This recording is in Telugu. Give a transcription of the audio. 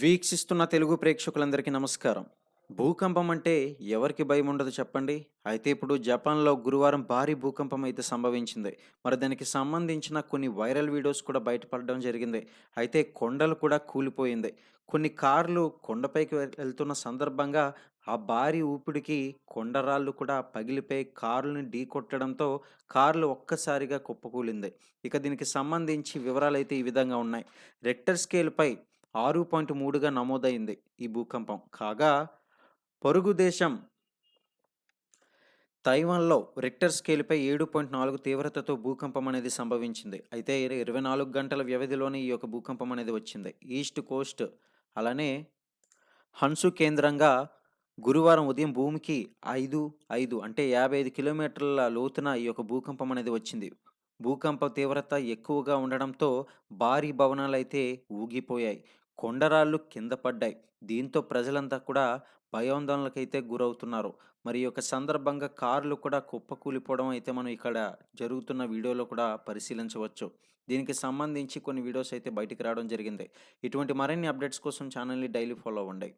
వీక్షిస్తున్న తెలుగు ప్రేక్షకులందరికీ నమస్కారం. భూకంపం అంటే ఎవరికి భయం ఉండదు చెప్పండి? అయితే ఇప్పుడు జపాన్లో గురువారం భారీ భూకంపం అయితే సంభవించింది. మరి దానికి సంబంధించిన కొన్ని వైరల్ వీడియోస్ కూడా బయటపడడం జరిగింది. అయితే కొండలు కూడా కూలిపోయింది. కొన్ని కార్లు కొండపైకి వెళ్తున్న సందర్భంగా ఆ భారీ ఊపిడికి కొండరాళ్ళు కూడా పగిలిపోయి కార్లను ఢీ కొట్టడంతో కార్లు ఒక్కసారిగా కుప్పకూలింది. ఇక దీనికి సంబంధించి వివరాలు అయితే ఈ విధంగా ఉన్నాయి. రెక్టర్ స్కేల్పై ఆరు పాయింట్ మూడుగా నమోదైంది ఈ భూకంపం. కాగా పొరుగు దేశం తైవాన్లో రిక్టర్ స్కేల్పై ఏడు పాయింట్ నాలుగు తీవ్రతతో భూకంపం అనేది సంభవించింది. అయితే ఇరవై నాలుగు గంటల వ్యవధిలోనే ఈ యొక్క భూకంపం అనేది వచ్చింది. ఈస్ట్ కోస్ట్ అలానే హన్సు కేంద్రంగా గురువారం ఉదయం భూమికి ఐదు ఐదు అంటే యాభై ఐదు కిలోమీటర్ల లోతున ఈ యొక్క భూకంపం అనేది వచ్చింది. భూకంప తీవ్రత ఎక్కువగా ఉండడంతో భారీ భవనాలు అయితే ఊగిపోయాయి. కొండరాళ్ళు కింద పడ్డాయి. దీంతో ప్రజలంతా కూడా భయాందోళనకైతే గురవుతున్నారు. మరి యొక్క సందర్భంగా కార్లు కూడా కుప్పకూలిపోవడం అయితే మనం ఇక్కడ జరుగుతున్న వీడియోలో కూడా పరిశీలించవచ్చు. దీనికి సంబంధించి కొన్ని వీడియోస్ అయితే బయటికి రావడం జరిగింది. ఇటువంటి మరిన్ని అప్డేట్స్ కోసం ఛానల్ని డైలీ ఫాలో అవ్వండి.